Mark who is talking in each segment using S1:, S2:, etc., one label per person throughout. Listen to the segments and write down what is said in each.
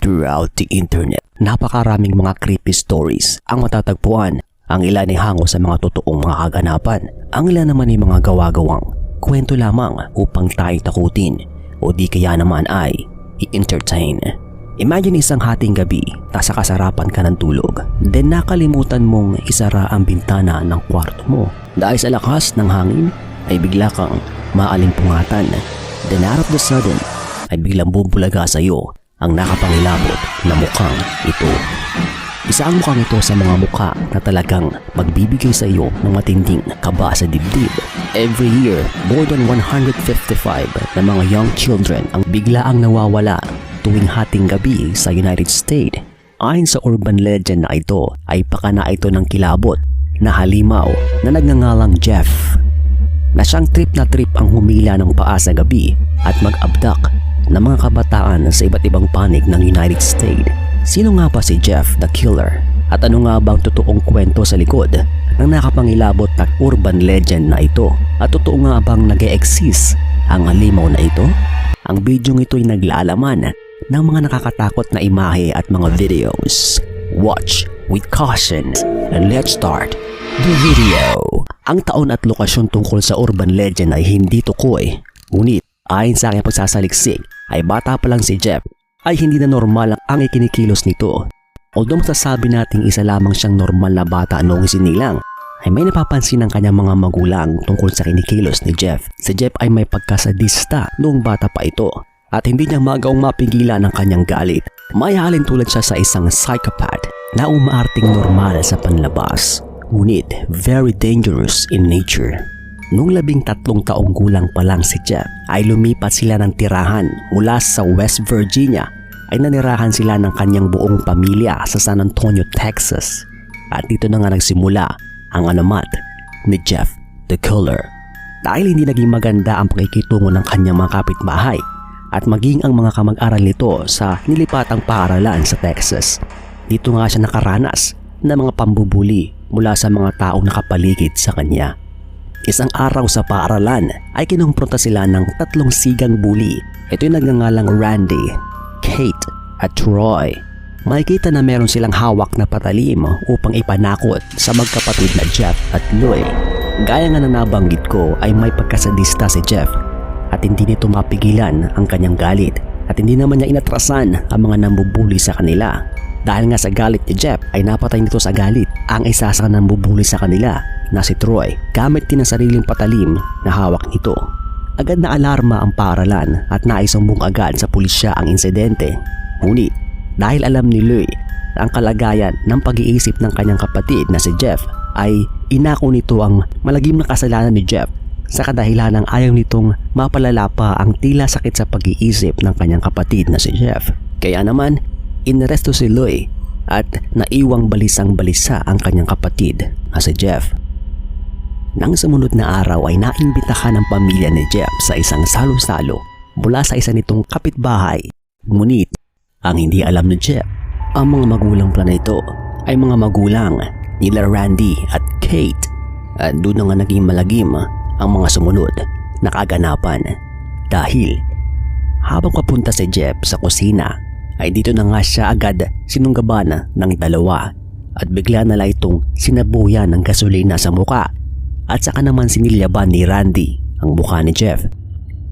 S1: throughout the internet. Napakaraming mga creepy stories ang matatagpuan. Ang ilan ay hango sa mga totoong mga kaganapan. Ang ilan naman ay mga gawa-gawang kwento lamang upang tayo takutin o di kaya naman ay i-entertain. Imagine isang hating gabi, nasa kasarapan ka ng tulog, then nakalimutan mong isara ang bintana ng kwarto mo. Dahil sa lakas ng hangin, ay bigla kang maalimpungatan. Then out of the sudden, ay biglang bubulaga sa iyo ang nakapangilabot na mukhang ito. Isa ang mukhang ito sa mga mukha na talagang magbibigay sa iyo ng matinding kaba sa dibdib. Every year, more than 155 na mga young children ang bigla ang nawawala tuwing hating gabi sa United States. Ayon sa urban legend na ito ay pakana ito ng kilabot na halimaw na nagngangalang Jeff na siyang trip na trip ang humila ng paa sa gabi at mag-abduct ng mga kabataan sa iba't ibang panig ng United States. Sino nga ba si Jeff the Killer? At ano nga bang totoong kwento sa likod ng nakapangilabot na urban legend na ito? At totoo nga bang nag exist ang halimaw na ito? Ang bidyong ito ay naglalaman ng mga nakakatakot na imahe at mga videos. Watch with caution and let's start the video. Ang taon at lokasyon tungkol sa urban legend ay hindi tukoy. Ngunit ayon sa aking pagsasaliksik ay bata pa lang si Jeff ay hindi na normal ang ikinikilos nito. Although masasabi nating isa lamang siyang normal na bata noong isinilang, ay may napapansin ng kanyang mga magulang tungkol sa kinikilos ni Jeff. Si Jeff ay may pagkasadista noong bata pa ito at hindi niya magaong mapigilan ang kanyang galit. May halin tulad siya sa isang psychopath na umaarting normal sa panlabas, ngunit very dangerous in nature. Nung labing tatlong taong gulang pa lang si Jeff ay lumipat sila ng tirahan mula sa West Virginia ay nanirahan sila ng kanyang buong pamilya sa San Antonio, Texas. At dito na nga nagsimula ang alamat ni Jeff the Killer. Dahil hindi naging maganda ang pakikitungo ng kanyang mga kapitbahay at maging ang mga kamag-aral nito sa nilipatang paaralan sa Texas. Dito nga siya nakaranas ng mga pambubuli mula sa mga taong nakapaligid sa kanya. Isang araw sa paaralan ay kinumpronta sila ng tatlong sigang bully. Ito'y nagngangalang Randy, Kate at Troy. Makikita na meron silang hawak na patalim upang ipanakot sa magkapatid na Jeff at Louie. Gaya nga na nabanggit ko ay may pagkasadista si Jeff at hindi nito mapigilan ang kanyang galit at hindi naman niya inatrasan ang mga nambubuli sa kanila. Dahil nga sa galit ni Jeff ay napatay nito sa galit ang isa sa nambubuli sa kanila na si Troy gamit din ang sariling patalim na hawak nito. Agad na alarma ang paaralan at naisumbong agad sa pulisya ang insidente. Ngunit dahil alam ni Louie ang kalagayan ng pag-iisip ng kanyang kapatid na si Jeff ay inako nito ang malagim na kasalanan ni Jeff sa kadahilan ng ayaw nitong mapalala pa ang tila sakit sa pag-iisip ng kanyang kapatid na si Jeff. Kaya naman, inaresto si Louie at naiwang balisang balisa ang kanyang kapatid na si Jeff. Nang sumunod na araw ay naimbitahan ng pamilya ni Jeff sa isang salo-salo mula sa isa nitong kapitbahay. Ngunit ang hindi alam ni Jeff, ang mga magulang pala nito ay mga magulang nila Randy at Kate. At doon na nga naging malagim ang mga sumunod na kaganapan. Dahil habang papunta si Jeff sa kusina ay dito na nga siya agad sinunggaban ng dalawa. At bigla na lang itong sinabuyan ng gasolina sa muka at saka naman sinilyaban ni Randy ang mukha ni Jeff.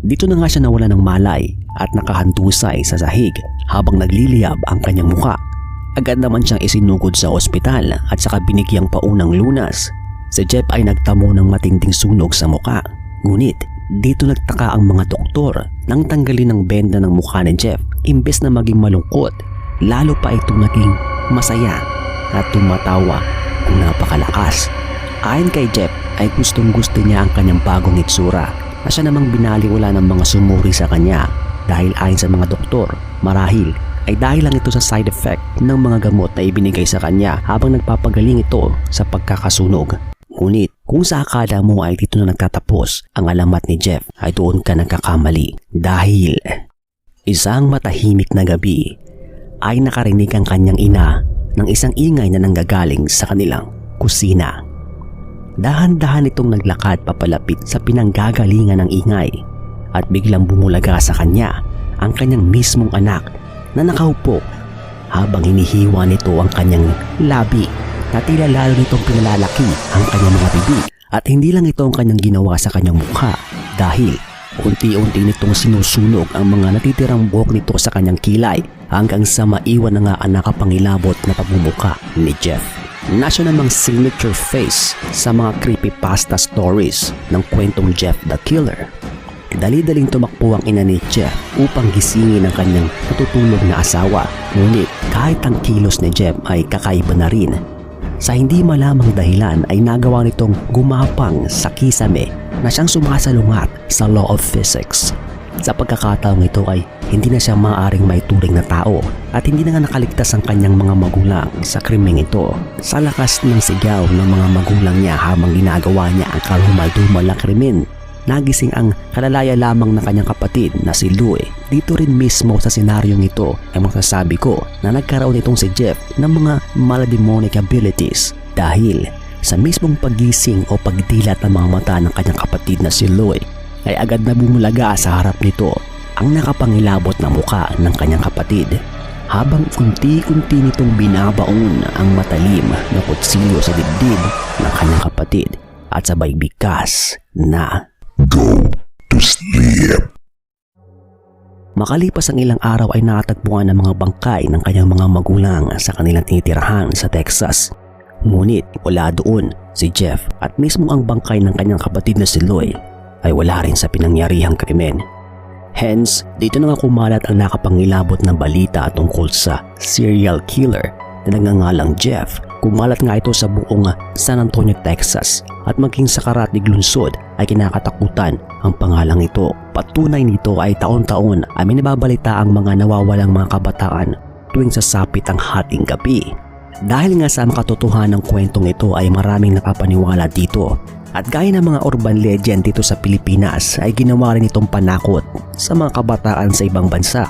S1: Dito na nga siya nawala ng malay at nakahantusay sa sahig habang nagliliyab ang kanyang mukha. Agad naman siyang isinugod sa ospital at saka binigyang paunang lunas. Si Jeff ay nagtamo ng matinding sunog sa mukha. Ngunit dito nagtaka ang mga doktor nang tanggalin ang benda ng mukha ni Jeff imbes na maging malungkot. Lalo pa itong naging masaya at tumatawa kung napakalakas. Ayon kay Jeff ay gustong gusto niya ang kanyang bagong itsura na siya namang binaliwala ng mga sumuri sa kanya dahil ayon sa mga doktor marahil ay dahil lang ito sa side effect ng mga gamot na ibinigay sa kanya habang nagpapagaling ito sa pagkakasunog. Ngunit kung sa akala mo ay dito na nagtatapos ang alamat ni Jeff ay doon ka nagkakamali dahil isang matahimik na gabi ay nakarinig ang kanyang ina ng isang ingay na nanggagaling sa kanilang kusina. Dahan-dahan itong naglakad papalapit sa pinanggagalingan ng ingay at biglang bumulaga sa kanya ang kanyang mismong anak na nakaupo habang hinihiwa nito ang kanyang labi na tila lalo nitong pinalalaki ang kanyang mga bibig at hindi lang ito ang kanyang ginawa sa kanyang mukha dahil unti-unti nitong sinusunog ang mga natitirang buhok nito sa kanyang kilay hanggang sa maiwan na nga ang nakapangilabot na pagmumuka ni Jeff. Na siya namang signature face sa mga creepypasta stories ng kwentong Jeff the Killer. Dali-daling tumakbo ang ina ni Jeff upang gisingin ang kanyang natutulog na asawa. Ngunit kahit ang kilos ni Jeff ay kakaiba na rin. Sa hindi malamang dahilan ay nagawa nitong gumapang sa kisame na siyang sumasalungat sa law of physics. Sa pagkakataong ito ay hindi na siya maaaring may turing na tao at hindi na nga nakaligtas ang kanyang mga magulang sa krimeng ito. Sa lakas ng sigaw ng mga magulang niya habang ginagawa niya ang kalumal-dumal na krimen Nagising ang kalalaya lamang ng kanyang kapatid na si Louie. Dito rin mismo sa senaryong ito ay masasabi ko na nagkaroon itong si Jeff ng mga malademonic abilities dahil sa mismong pagising o pagdilat ng mga mata ng kanyang kapatid na si Louie ay agad na bumulaga sa harap nito ang nakapangilabot na muka ng kanyang kapatid habang unti-unti nitong binabaon ang matalim na kutsilyo sa dibdib ng kanyang kapatid at sabay bikas na
S2: Go to sleep.
S1: Makalipas ang ilang araw ay nakatagpuan ng mga bangkay ng kanyang mga magulang sa kanilang tinitirahan sa Texas. Ngunit wala doon si Jeff at mismo ang bangkay ng kanyang kapatid na si Loy ay wala rin sa pinangyarihang krimen. Hence, dito na nga kumalat ang nakapangilabot na balita tungkol sa serial killer na nagngangalang Jeff. Kumalat nga ito sa buong San Antonio, Texas at maging sa Karatig Lungsod ay kinakatakutan ang pangalang ito. Patunay nito ay taon-taon ay may nababalita ang mga nawawalang mga kabataan tuwing sasapit ang hating gabi. Dahil nga sa makatotohanan ng kwentong ito ay maraming nakapaniwala dito at gaya ng mga urban legend dito sa Pilipinas ay ginawa rin itong panakot sa mga kabataan sa ibang bansa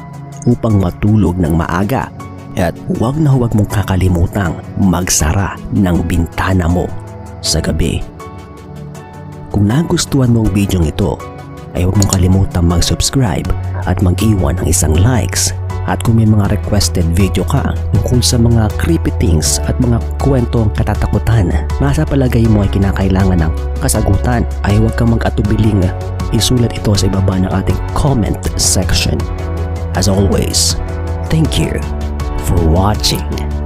S1: upang matulog ng maaga at huwag na huwag mong kakalimutang magsara ng bintana mo sa gabi. Kung nagustuhan mo ang video ito, ay huwag mong kalimutang mag-subscribe at mag-iwan ng isang likes. At kung may mga requested video ka tungkol sa mga creepy things at mga kwentong katatakutan na sa palagay mo ay kinakailangan ng kasagutan, ay huwag kang mag-atubiling isulat ito sa ibaba ng ating comment section. As always, thank you for watching.